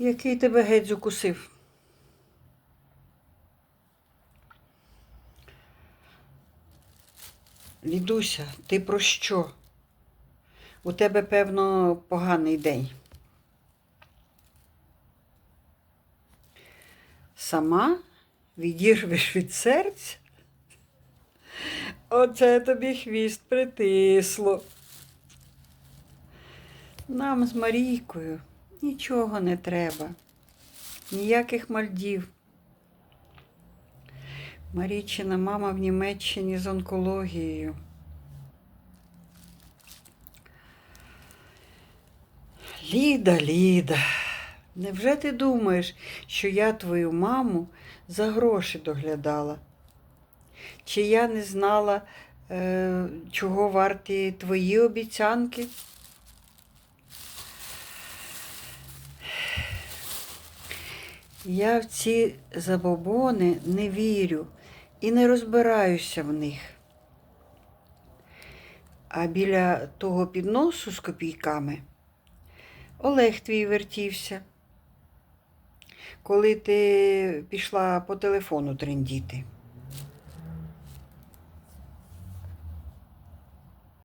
Який тебе геть закусив? Лідуся, ти про що? У тебе, певно, поганий день. Сама відірвеш від серця? Оце тобі хвіст притисло. Нам з Марійкою нічого не треба, ніяких мальдів. Марійчина мама в Німеччині з онкологією. Ліда, Ліда, невже ти думаєш, що я твою маму за гроші доглядала? Чи я не знала, е, чого варті твої обіцянки? Я в ці забобони не вірю і не розбираюся в них. А біля того підносу з копійками Олег твій вертівся, коли ти пішла по телефону трендіти.